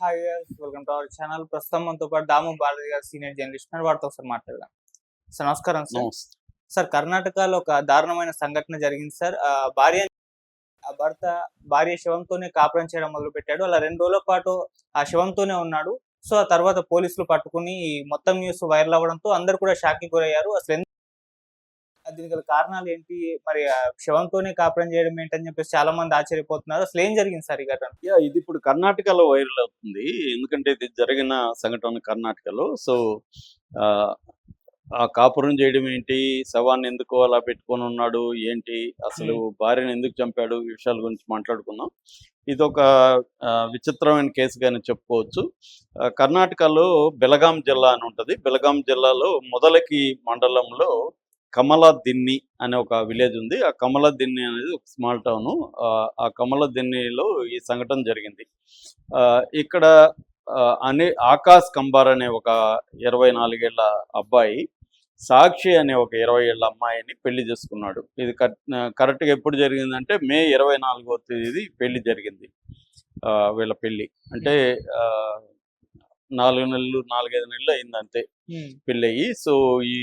Hi welcome to our channel ప్రస్తుతం మనతో పాటు దాము బాలాజీ గారు సీనియర్ జర్నలిస్ట్ వారితో ఒకసారి మాట్లాడదాం. సార్ నమస్కారం సార్. సార్ కర్ణాటకలో ఒక దారుణమైన సంఘటన జరిగింది సార్. భార్య భర్త భార్య శవంతోనే కాపురం చేయడం మొదలు పెట్టాడు అలా రెండు రోజుల పాటు ఆ శవంతోనే ఉన్నాడు. సో ఆ తర్వాత పోలీసులు పట్టుకుని మొత్తం న్యూస్ వైరల్ అవ్వడంతో అందరు కూడా షాక్ గురయ్యారు. అసలు దీనికి గల కారణాలు ఏంటి? మరి శవంతోనే కాపురం చేయడం ఏంటని చెప్పేసి చాలా మంది ఆశ్చర్యపోతున్నారు. అసలు ఏం జరిగింది సార్ ఈ ఘటన? యా ఇది ఇప్పుడు కర్ణాటకలో వైరల్ అవుతుంది. ఎందుకంటే ఇది జరిగిన సంఘటన కర్ణాటకలో. సో ఆ, కాపురం చేయడం ఏంటి? శవాన్ని ఎందుకు అలా పెట్టుకొని ఉన్నాడు? ఏంటి? అసలు భార్యను ఎందుకు చంపాడు? ఈ విషయాల గురించి మాట్లాడుకుందాం. ఇది ఒక విచిత్రమైన కేసుగానే చెప్పుకోవచ్చు. ఆ, కర్ణాటకలో బెలగాం జిల్లా అని ఉంటుంది. బెలగాం జిల్లాలో మొదలకి మండలంలో కమలా దిన్ని అనే ఒక విలేజ్ ఉంది. ఆ కమలా దిన్ని అనేది ఒక స్మాల్ టౌన్. ఆ కమలా దిన్నిలో ఈ సంఘటన జరిగింది. ఆ, ఇక్కడ అనే ఆకాశ్ కంబార్ అనే ఒక ఇరవై నాలుగేళ్ళ అబ్బాయి సాక్షి అనే ఒక ఇరవై ఏళ్ళ అమ్మాయిని పెళ్ళి చేసుకున్నాడు. ఇది కరెక్ట్గా ఎప్పుడు జరిగిందంటే మే ఇరవై నాలుగో తేదీ పెళ్ళి జరిగింది. ఆ, వీళ్ళ పెళ్ళి. అంటే ఆ, నాలుగు నెలలు నాలుగైదు నెలలు అయింది అంతే పెళ్ళి అయ్యి సో ఈ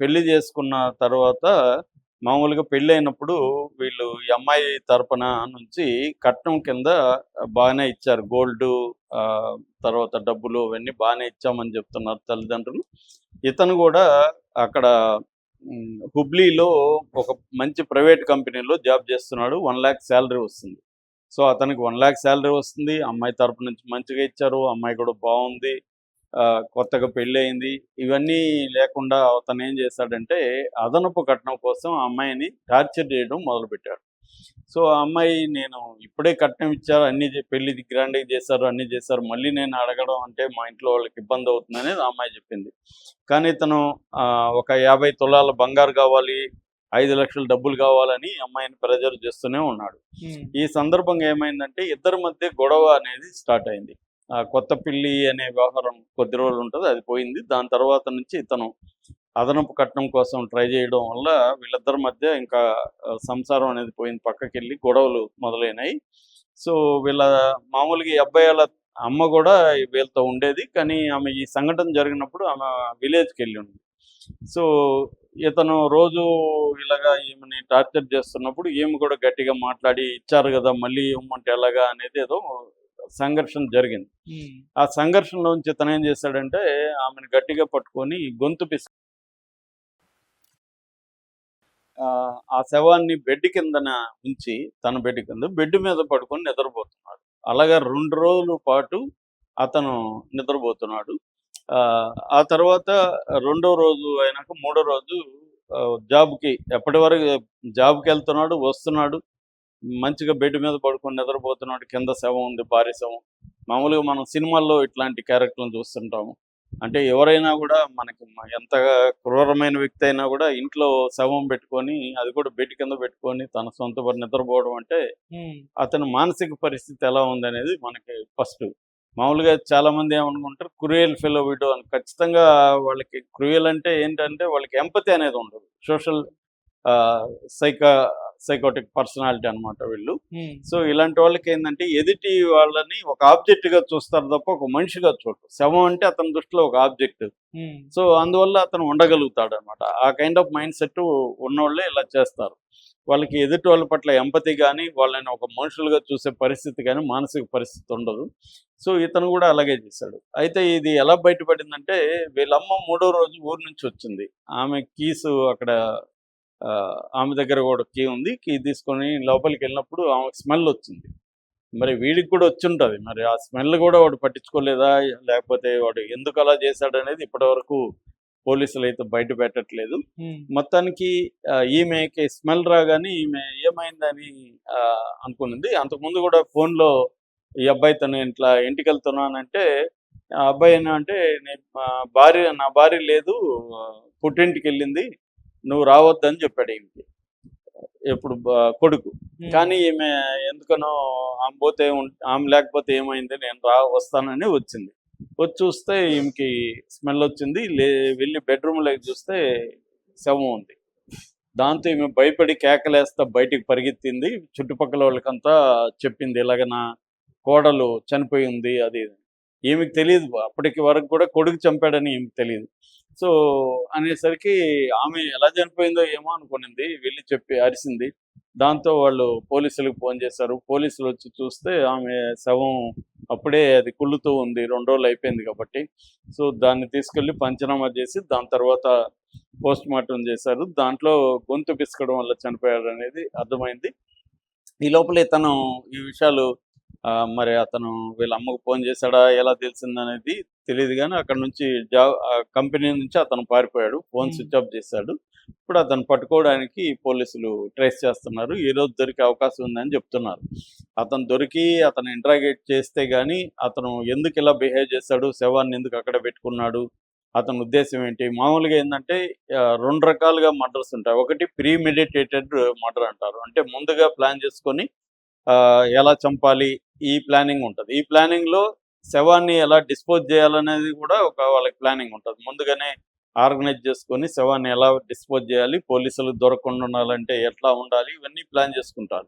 పెళ్ళి చేసుకున్న తర్వాత మామూలుగా పెళ్ళి అయినప్పుడు వీళ్ళు ఈ అమ్మాయి తరపున నుంచి కట్నం కింద బాగానే ఇచ్చారు. గోల్డ్ తర్వాత డబ్బులు అవన్నీ బాగానే ఇచ్చామని చెప్తున్నారు తల్లిదండ్రులు. ఇతను కూడా అక్కడ హుబ్లీలో ఒక మంచి ప్రైవేట్ కంపెనీలో జాబ్ చేస్తున్నాడు. వన్ ల్యాక్ శాలరీ వస్తుంది. సో అతనికి వన్ ల్యాక్ శాలరీ వస్తుంది. అమ్మాయి తరపు నుంచి మంచిగా ఇచ్చారు. అమ్మాయి కూడా బాగుంది. కొత్తగా పెళ్ళి అయింది ఇవన్నీ లేకుండా అతను ఏం చేశాడంటే అదనపు కట్నం కోసం ఆ అమ్మాయిని టార్చర్ చేయడం మొదలుపెట్టాడు సో ఆ అమ్మాయి నేను ఇప్పుడే కట్నం ఇచ్చారు అన్ని పెళ్ళి గ్రాండ్గా చేశారు అన్ని చేశారు. మళ్ళీ నేను అడగడం అంటే మా ఇంట్లో వాళ్ళకి ఇబ్బంది అవుతుంది అనేది ఆ అమ్మాయి చెప్పింది. కానీ ఇతను ఆ, ఒక యాభై తులాల బంగారు కావాలి ఐదు లక్షల డబ్బులు కావాలని అమ్మాయిని ప్రెజర్ చేస్తూనే ఉన్నాడు. ఈ సందర్భంగా ఏమైందంటే ఇద్దరి మధ్య గొడవ అనేది స్టార్ట్ అయింది. కొత్త పిల్లి అనే వ్యవహారం కొద్ది రోజులు ఉంటుంది అది పోయింది. దాని తర్వాత నుంచి ఇతను అదనపు కట్నం కోసం ట్రై చేయడం వల్ల వీళ్ళిద్దరి మధ్య ఇంకా సంసారం అనేది పోయింది. పక్కకి వెళ్ళి గొడవలు మొదలైనాయి. సో వీళ్ళ మామూలుగా ఈ అమ్మ కూడా వీళ్ళతో ఉండేది. కానీ ఆమె ఈ సంఘటన జరిగినప్పుడు ఆమె విలేజ్కి వెళ్ళి ఉంది సో ఇతను రోజు ఇలాగా ఈమెని టార్చర్ చేస్తున్నప్పుడు ఈమె కూడా గట్టిగా మాట్లాడి ఇచ్చారు కదా మళ్ళీ ఇవ్వమంటే ఎలాగా? అనేది ఏదో సంఘర్షణ జరిగింది. ఆ సంఘర్షణలోంచి ఇతను ఏం చేశాడంటే ఆమెను గట్టిగా పట్టుకొని గొంతు పిసి ఆ, ఆ శవాన్ని బెడ్ కిందన ఉంచి తన బెడ్ కింద బెడ్ మీద పడుకొని నిద్రపోతున్నాడు. అలాగా రెండు రోజుల పాటు అతను నిద్రపోతున్నాడు. ఆ, ఆ తర్వాత రెండో రోజు అయినాక మూడో రోజు జాబ్కి ఎప్పటి వరకు జాబ్కి వెళ్తున్నాడు వస్తున్నాడు మంచిగా బెడ్ మీద పడుకొని నిద్రపోతున్నాడు కింద శవం ఉంది భారీ శవం. మామూలుగా మనం సినిమాల్లో ఇట్లాంటి క్యారెక్టర్లను చూస్తుంటాము. అంటే ఎవరైనా కూడా మనకి ఎంత క్రూరమైన వ్యక్తి అయినా కూడా ఇంట్లో శవం పెట్టుకొని అది కూడా బెడ్ కింద పెట్టుకొని తన సొంత పని నిద్రపోవడం అంటే అతని మానసిక పరిస్థితి ఎలా ఉంది అనేది మనకి ఫస్ట్. మామూలుగా చాలా మంది ఏమనుకుంటారు క్రూయల్ ఫెలో విడో అని. ఖచ్చితంగా వాళ్ళకి క్రూయల్ అంటే ఏంటంటే వాళ్ళకి ఎంపతి అనేది ఉండదు. సోషల్ సైకా సైకోటిక్ పర్సనాలిటీ అన్నమాట వీళ్ళు. సో ఇలాంటి వాళ్ళకి ఏంటంటే ఎదుటి వాళ్ళని ఒక ఆబ్జెక్ట్గా చూస్తారు తప్ప ఒక మనిషిగా చూడరు. శవం అంటే అతని దృష్టిలో ఒక ఆబ్జెక్ట్. సో అందువల్ల అతను ఉండగలుగుతాడు అనమాట ఆ కైండ్ ఆఫ్ మైండ్ సెట్ ఉన్నోళ్ళే ఇలా చేస్తారు. వాళ్ళకి ఎదుటి వాళ్ళ పట్ల ఎంపతి కానీ వాళ్ళని ఒక మనుషులుగా చూసే పరిస్థితి కానీ మానసిక పరిస్థితి ఉండదు. సో ఇతను కూడా అలాగే చేశాడు. అయితే ఇది ఎలా బయటపడిందంటే వీళ్ళమ్మ మూడో రోజు ఊరు నుంచి వచ్చింది. ఆమె కీసు అక్కడ ఆమె దగ్గర కూడా కీ ఉంది. కీ తీసుకొని లోపలికి వెళ్ళినప్పుడు ఆమెకు స్మెల్ వచ్చింది. మరి వీడికి కూడా వచ్చి ఉంటుంది. మరి ఆ స్మెల్ కూడా వాడు పట్టించుకోలేదా? లేకపోతే వాడు ఎందుకు అలా చేశాడు అనేది ఇప్పటివరకు పోలీసులు అయితే బయట పెట్టట్లేదు. మొత్తానికి ఈమెకి స్మెల్ రాగానే ఈమె ఏమైందని ఆ, అనుకునింది. అంతకుముందు కూడా ఫోన్లో ఈ అబ్బాయి తను ఇట్లా ఇంటికి వెళ్తున్నానంటే ఆ అబ్బాయి అంటే "నే- మా భార్య నా భార్య లేదు పుట్టింటికి వెళ్ళింది నువ్వు రావద్దని చెప్పాడు ఈమెకి. ఎప్పుడు కొడుకు. కానీ ఈమె ఎందుకనో ఆమె పోతే ఆమె లేకపోతే ఏమైంది నేను రా వస్తానని వచ్చింది. వచ్చి చూస్తే ఈమెకి స్మెల్ వచ్చింది లే వెళ్ళి బెడ్రూమ్లోకి చూస్తే శవం ఉంది. దాంతో ఈమె భయపడి కేకలేస్తా బయటికి పరిగెత్తింది. చుట్టుపక్కల వాళ్ళకంతా చెప్పింది ఇలాగ నా కోడలు చనిపోయి ఉంది అది. ఈమెకి తెలియదు అప్పటికి వరకు కూడా కొడుకు చంపాడని ఈమెకి తెలియదు. సో అనేసరికి ఆమె ఎలా చనిపోయిందో ఏమో అనుకునింది వెళ్ళి చెప్పి అరిసింది. దాంతో వాళ్ళు పోలీసులకు ఫోన్ చేశారు. పోలీసులు వచ్చి చూస్తే ఆమె శవం అప్పుడే అది కుళ్ళుతూ ఉంది. రెండు రోజులు అయిపోయింది కాబట్టి. సో దాన్ని తీసుకెళ్ళి పంచనామా చేసి దాని తర్వాత పోస్ట్ మార్టం చేశారు. దాంట్లో గొంతు పిసకడం వల్ల చనిపోయాడు అనేది అర్థమైంది. ఈ లోపల ఇతను ఈ విషయాలు మరి అతను వీళ్ళ అమ్మకు ఫోన్ చేశాడా? ఎలా తెలిసింది అనేది తెలియదు కానీ అక్కడ నుంచి జాబ్ కంపెనీ నుంచి అతను పారిపోయాడు. ఫోన్. స్విచ్ ఆఫ్ చేశాడు. ఇప్పుడు అతను పట్టుకోవడానికి పోలీసులు ట్రేస్ చేస్తున్నారు. ఈ రోజు దొరికే అవకాశం ఉందని చెప్తున్నారు. అతను దొరికి అతను ఇంట్రాగేట్ చేస్తే గానీ అతను ఎందుకు ఇలా బిహేవ్ చేశాడు? శవాన్ని ఎందుకు అక్కడ పెట్టుకున్నాడు? అతని ఉద్దేశం ఏంటి? మామూలుగా ఏంటంటే రెండు రకాలుగా మర్డర్స్ ఉంటాయి. ఒకటి ప్రీ మెడిటేటెడ్ మర్డర్ అంటారు. అంటే ముందుగా ప్లాన్ చేసుకొని ఎలా చంపాలి? ఈ ప్లానింగ్ ఉంటుంది. ఈ ప్లానింగ్లో శవాన్ని ఎలా డిస్పోజ్ చేయాలనేది కూడా ఒక వాళ్ళకి ప్లానింగ్ ఉంటుంది. ముందుగానే ఆర్గనైజ్ చేసుకొని శవాన్ని ఎలా డిస్పోజ్ చేయాలి పోలీసులు దొరకకుండా ఉండాలంటే ఎట్లా ఉండాలి ఇవన్నీ ప్లాన్ చేసుకుంటారు.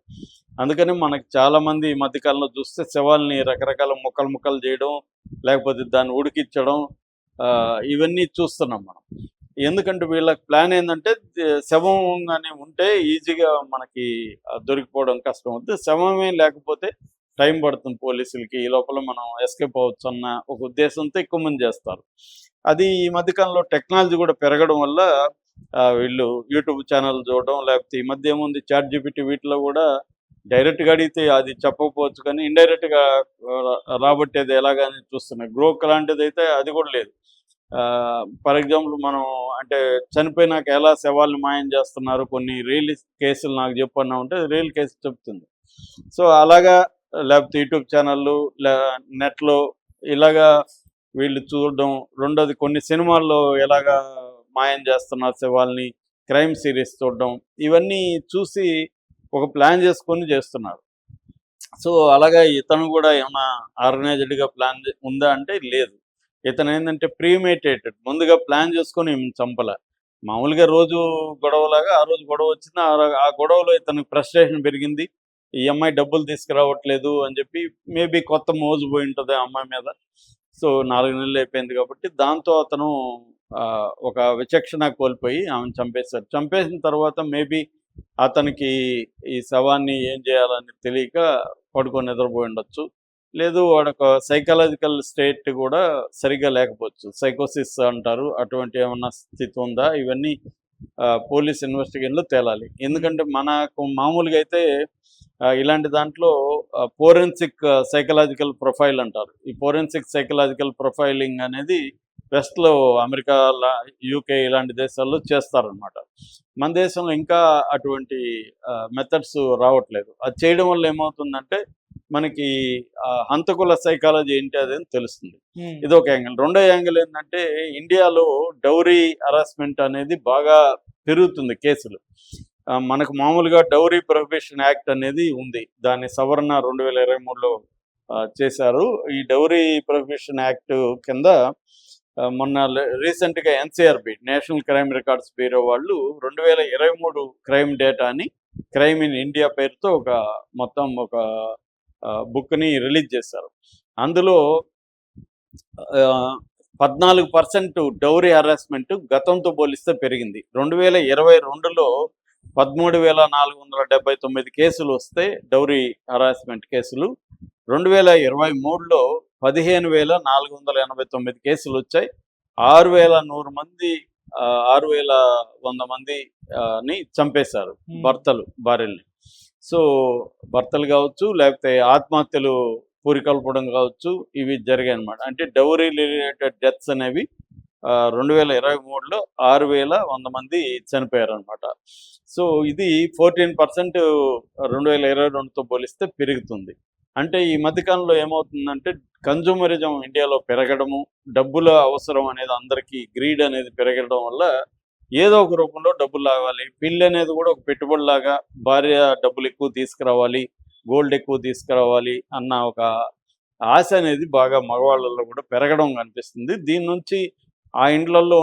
అందుకని మనకి చాలా మంది ఈ మధ్యకాలంలో చూస్తే శవాల్ని రకరకాల ముక్కలు ముక్కలు చేయడం లేకపోతే దాన్ని ఉడికించడం ఆ, ఇవన్నీ చూస్తున్నాం మనం. ఎందుకంటే వీళ్ళ ప్లాన్ ఏంటంటే శవం కానీ ఉంటే ఈజీగా మనకి దొరికిపోవడం కష్టం. అవుతుంది శవమే లేకపోతే టైం పడుతుంది పోలీసులకి. ఈ లోపల మనం ఎస్కేప్ అవ్వచ్చు అన్న ఒక ఉద్దేశంతో ఎక్కువ మంది చేస్తారు. అది ఈ మధ్యకాలంలో టెక్నాలజీ కూడా పెరగడం వల్ల వీళ్ళు యూట్యూబ్ ఛానల్ చూడడం లేకపోతే ఈ మధ్య ఏముంది చాట్ జీపీటీ వీటిలో కూడా డైరెక్ట్గా అడిగితే అది చెప్పకపోవచ్చు కానీ ఇండైరెక్ట్గా రాబట్టేది ఎలాగని చూస్తున్నాయి గ్రోక్ లాంటిది అయితే అది కూడా లేదు. ఫర్ ఎగ్జాంపుల్ మనం అంటే చనిపోయినాక ఎలా శవాల్ని మాయం చేస్తున్నారు కొన్ని రియల్ కేసులు నాకు చెప్పన్నా ఉంటే రియల్ కేసు చెప్తుంది. సో అలాగా లేకపోతే యూట్యూబ్ ఛానళ్ళు నెట్లో ఇలాగా వీళ్ళు చూడడం. రెండోది కొన్ని సినిమాల్లో ఎలాగా మాయం చేస్తున్నారు వాళ్ళని క్రైమ్ సిరీస్ చూడడం. ఇవన్నీ చూసి ఒక ప్లాన్ చేసుకొని చేస్తున్నారు. సో అలాగా ఇతను కూడా ఏమైనా ఆర్గనైజ్డ్గా ప్లాన్ ఉందా అంటే లేదు. ఇతను ఏంటంటే ప్రీమేటేటెడ్. ముందుగా ప్లాన్ చేసుకొని చంపల చంపలే. మామూలుగా రోజు గొడవలాగా ఆ రోజు గొడవ వచ్చింది ఆ ఆ గొడవలో ఇతనికి ఫ్రస్ట్రేషన్ పెరిగింది. ఈ అమ్మాయి డబ్బులు తీసుకురావట్లేదు అని చెప్పి మేబీ కొత్త మోజు పోయి ఉంటుంది ఆ అమ్మాయి మీద. సో నాలుగు నెలలు అయిపోయింది కాబట్టి దాంతో అతను ఆ, ఒక విచక్షణ కోల్పోయి ఆమెను చంపేశారు. చంపేసిన తర్వాత మేబీ అతనికి ఈ శవాన్ని ఏం చేయాలని తెలియక పడుకొని నిద్రపోయి ఉండొచ్చు. లేదు వాడొక సైకలాజికల్ స్టేట్ కూడా సరిగ్గా లేకపోవచ్చు. సైకోసిస్ అంటారు. అటువంటి ఏమన్నా స్థితి ఉందా? ఇవన్నీ ఆ, పోలీస్ ఇన్వెస్టిగేషన్లో తేలాలి. ఎందుకంటే మనకు మామూలుగా అయితే ఇలాంటి దాంట్లో ఫోరెన్సిక్ సైకలాజికల్ ప్రొఫైల్ అంటారు. ఈ ఫోరెన్సిక్ సైకలాజికల్ ప్రొఫైలింగ్ అనేది వెస్ట్లో అమెరికా యూకే ఇలాంటి దేశాల్లో చేస్తారనమాట మన దేశంలో ఇంకా అటువంటి మెథడ్స్ రావట్లేదు. అది చేయడం వల్ల ఏమవుతుందంటే మనకి హంతకుల సైకాలజీ ఏంటి అదని తెలుస్తుంది. ఇది ఒక యాంగిల్. రెండో యాంగిల్ ఏంటంటే ఇండియాలో డౌరీ హరాస్మెంట్ అనేది బాగా పెరుగుతుంది కేసులు. మనకు మామూలుగా డౌరీ ప్రొహిబిషన్ యాక్ట్ అనేది ఉంది. దాన్ని సవరణ రెండు వేల ఇరవై మూడులో చేశారు. ఈ డౌరీ ప్రొహిబిషన్ యాక్ట్ కింద మొన్న రీసెంట్గా NCRB national crime records bureau వాళ్ళు రెండు వేల ఇరవై మూడు క్రైమ్ డేటాని క్రైమ్ ఇన్ ఇండియా పేరుతో ఒక మొత్తం ఒక బుక్ని రిలీజ్ చేశారు. అందులో ఆ, పద్నాలుగు పర్సెంట్ డౌరీ హరాస్మెంట్ గతంతో పోలిస్తే పెరిగింది. రెండు వేల ఇరవై రెండులో పదమూడు వేల నాలుగు వందల డెబ్బై తొమ్మిది కేసులు వస్తే డౌరీ హరాస్మెంట్ కేసులు. రెండు వేల ఇరవై మూడులో పదిహేను వేల నాలుగు వందల ఎనభై తొమ్మిది కేసులు వచ్చాయి. ఆరు వేల నూరు మంది ఆరు వేల వంద మంది ఆ, ని చంపేశారు. భర్తలు భార్యల్ని. సో భర్తలు కావచ్చు లేకపోతే ఆత్మహత్యలు పూరికల్పడం కావచ్చు ఇవి జరిగాయి అనమాట అంటే డౌరీ రిలేటెడ్ డెత్స్ అనేవి రెండు వేల ఇరవై మూడులో ఆరు వేల వంద మంది చనిపోయారు అనమాట సో ఇది ఫోర్టీన్ పర్సెంట్ రెండు వేల ఇరవై రెండుతో పోలిస్తే పెరుగుతుంది. అంటే ఈ మధ్యకాలంలో ఏమవుతుందంటే కన్జూమరిజం ఇండియాలో పెరగడము డబ్బుల అవసరం అనేది అందరికీ గ్రీడ్ అనేది పెరగడం వల్ల ఏదో ఒక రూపంలో డబ్బులు లాగాలి. పిల్లి అనేది కూడా ఒక పెట్టుబడి లాగా భార్య డబ్బులు ఎక్కువ తీసుకురావాలి గోల్డ్ ఎక్కువ తీసుకురావాలి అన్న ఒక ఆశ అనేది బాగా మగవాళ్ళలో కూడా పెరగడం కనిపిస్తుంది. దీని నుంచి ఆ ఇండ్లలో